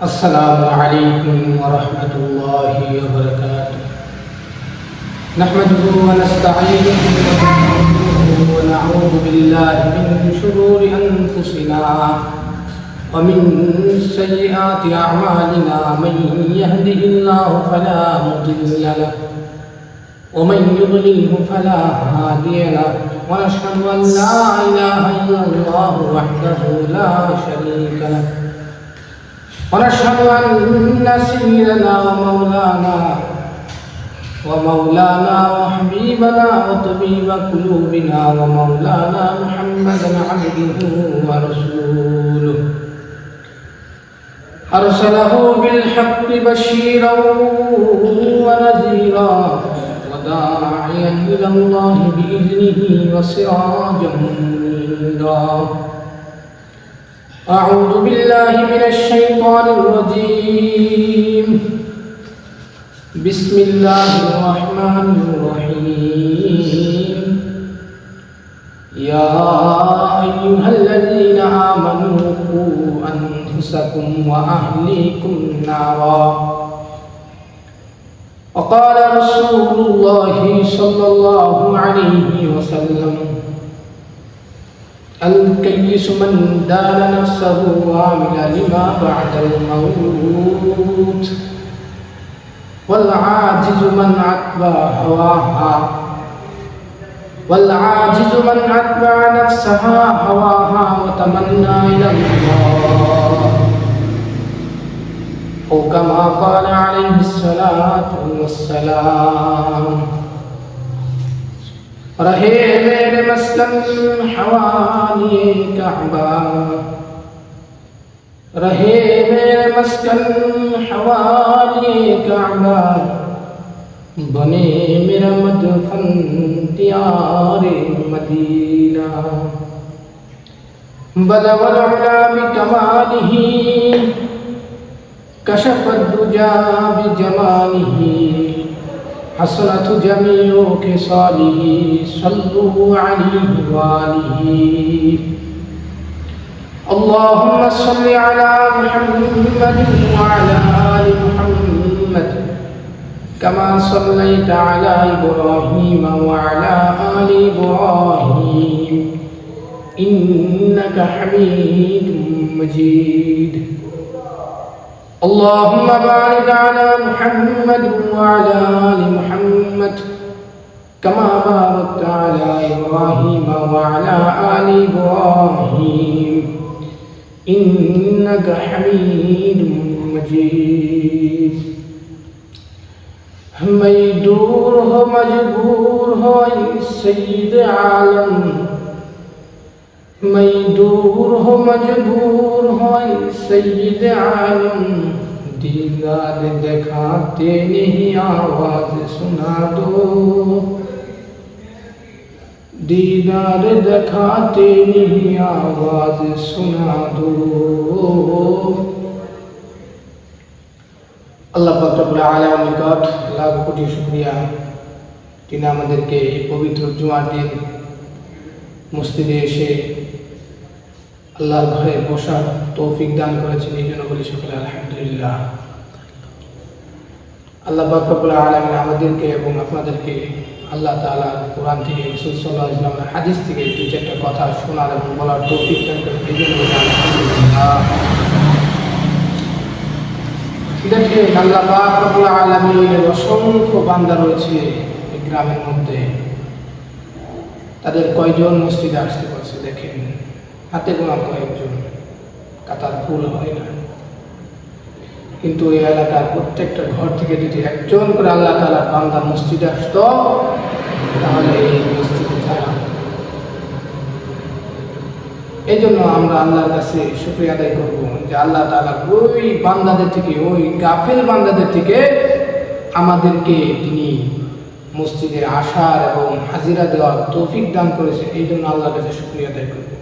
السلام عليكم ورحمة الله وبركاته. نحمده ونستعينه ونعوذ بالله من شرور أنفسنا ومن سيئات أعمالنا. من يهده الله فلا مضل له ومن يضلله فلا هادي له. ونشهد أن لا إله إلا الله وحده لا شريك له. ونشهد أن سيدنا ومولانا ومولانا وحبيبنا وطبيب قلوبنا ومولانا محمدا عبده ورسوله. أرسله بالحق بشيرا ونذيرا وداعيا إلى الله بإذنه وسراجا منيرا. أعوذ بالله من الشيطان الرجيم. بسم الله الرحمن الرحيم. يا أيها الذين آمنوا قوا أنفسكم وأهليكم نارا. وقال رسول الله صلى الله عليه وسلم الكيس من دان نفسه وعمل لما بعد الموت. والعاجز من عتبى هواها. والعاجز من أتبع نفسها هواها وتمنى إلى الله. أو كما قال عليه الصلاة والسلام. رہے میرے مسکن حوالی کعبہ۔ رہے میرے مسکن حوالی کعبہ۔ بنے میرا مدفن دیار مدینہ۔ بلو العلا بکمالہ۔ کشف الدجا بجمالہ۔ حسنة جميع خصاله صلوا عليه وآله. اللهم صل على محمد وعلى آل محمد كما صليت على إبراهيم وعلى آل إبراهيم إنك حميد مجيد. اللهم بارك على محمد وعلى آل محمد كما باركت على إبراهيم وعلى آل إبراهيم. إنك حميد مجيد. مجدور ہو مجبور ہو السيد عالم. مجدور ہو مجبور ہو سید عالم دیدار دکھاتے نہیں آواز سنا دو دیدار دکھاتے نہیں آواز سنا دو اللہ پاک رب العالمین নিকট লাখ কোটি শুকরিয়া তিনি আমাদেরকে পবিত্র জুমার দিন মসজিদে এসে আল্লাহর ঘরে বসার তৌফিক দান করেছেন, এই জন্য বলি সকলে আলহামদুলিল্লাহ। আল্লাহ পাকরবুল আলম আমাদেরকে এবং আপনাদেরকে আল্লাহ তালা কোরআন থেকে, রসুল ইসলামের হাদিস থেকে দু চারটা কথা শোনার এবং বলার তৌফিক দান করেন, এই জন্য বলি আলহামদুলিল্লাহ। অসংখ্য বান্দা রয়েছে এই গ্রামের মধ্যে। তাদের কয়জন মসজিদে আসতে পারছে দেখেন। হাতে গোনা কয়েকজন। কাতার ফুল হয় না। কিন্তু এই এলাকার প্রত্যেকটা ঘর থেকে যদি একজন করে আল্লাহ তালা বান্দা মসজিদে আসত, তাহলে এই মসজিদে যারা এই জন্য আমরা আল্লাহর কাছে শুক্রিয়া আদায় করব যে আল্লাহ তালা ওই বান্দাদের থেকে, ওই গাফেল বান্দাদের থেকে আমাদেরকে তিনি মসজিদে আসার এবং হাজিরা দেওয়ার তৌফিক দান করেছে এই জন্য আল্লাহর কাছে শুক্রিয়া আদায় করব।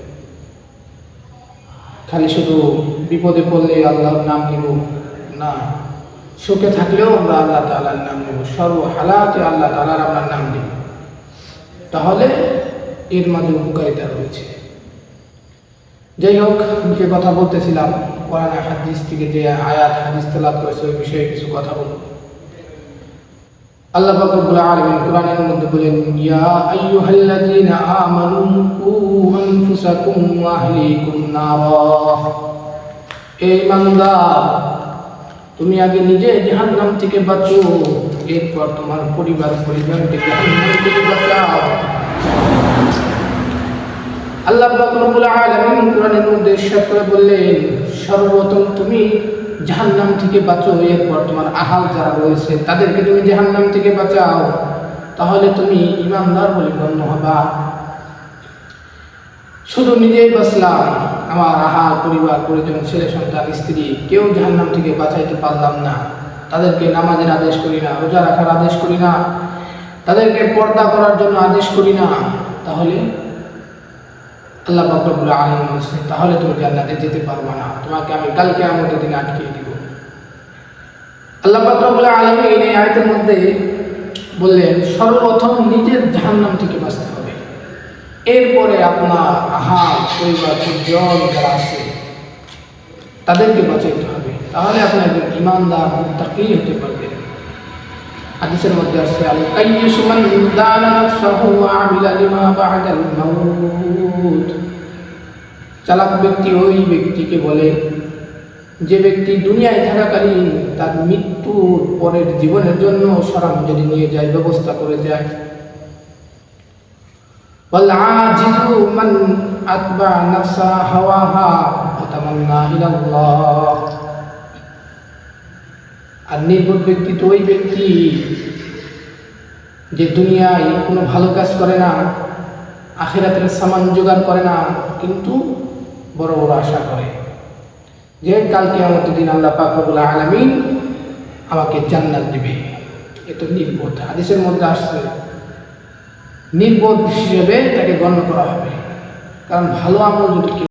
খালি শুধু বিপদে পড়লে আল্লাহর নাম নিব? না। সুখে থাকলেও আমরা আল্লাহ তালার নাম নেব। সর্ব হালাতে আল্লাহ তালার আমরা নাম নিব। তাহলে এর মাঝে উপকারিতা রয়েছে। যাই হোক, যে কথা বলতেছিলাম, কোরআন হাদিস থেকে যে আয়াত, হাদিস তেলাপ করেছে, ওই বিষয়ে কিছু কথা বলব। আল্লাহ পাক রব্বুল আলামিন কোরআনের মধ্যে বলেন, ইয়া আইয়ুহাল্লাযীনা আমানু কু আনফুসাকুম ওয়া আহলিকুম নারা ইমানদার, তুমি আগে নিজে জাহান্নাম থেকে বাঁচো, এরপর তোমার পরিবার পরিজনকে জাহান্নাম থেকে বাঁচাও। আল্লাহ পাক রব্বুল আলামিন কোরআনের মধ্যে ইরশাদ করে বললেন, সর্বপ্রথম তুমি জাহান্নাম থেকে বাঁচো এরপর তোমার আহাল যারা রয়েছে, তাদেরকে তুমি জাহান্নাম থেকে বাঁচাও। তাহলে তুমি ইমানদার বলে গণ্য হবা। শুধু নিজেই বাঁচলাম, আমার আহাল, পরিবার, পরিজন, ছেলে, সন্তান, স্ত্রী, কেউ জাহান্নাম থেকে বাঁচাইতে পারলাম না। তাদেরকে নামাজের আদেশ করি না, রোজা রাখার আদেশ করি না। তাদেরকে পর্দা করার জন্য আদেশ করি না। তাহলে আল্লাহ বাকরবুল আলম বলছে তাহলে তুমি জান্নাতে যেতে পারবে না। তোমাকে আমি কালকে আমাদের দিনে আটকিয়ে দিব। আল্লাহ বাকরবুল আলম এই আয়তের মধ্যে বললেন, সর্বপ্রথম নিজের জাহান্নাম থেকে বাঁচতে হবে। এরপরে আপনার আহা পরিবার, পরিজন যারা আছে, তাদেরকে বাঁচাইতে হবে। তাহলে আপনি একজন ইমানদার মুত্তাকি হতে পারবেন হাদিসের মধ্যে আছে আল কাইয়িসু মান দানা নাফসাহু ওয়া আমিলা লিমা বা'দাল মাউত। চালাক ব্যক্তি ওই ব্যক্তিকে বলে, যে ব্যক্তি দুনিয়ায় থাকাকালীন তার মৃত্যুর পরের জীবনের জন্য সরাম যদি নিয়ে যায়, ব্যবস্থা করে যায়। মান আতবা নাফসা হাওয়াহা ওয়া তামান্না ইলা নির্ভর ব্যক্তি তো ওই ব্যক্তি যে দুনিয়ায় কোনো ভালো কাজ করে না, আখেরাতের সামান জোগাড় করে না, কিন্তু বড় বড় আশা করে। যে কালকে আমাদের দিন আল্লাহ পাকবুল আলমিন আমাকে জান্নাত দিবে। এ তো নির্বোধ। হাদিসের মধ্যে আসছে, নির্বোধ হিসেবে তাকে গণ্য করা হবে। কারণ ভালো আমল যদি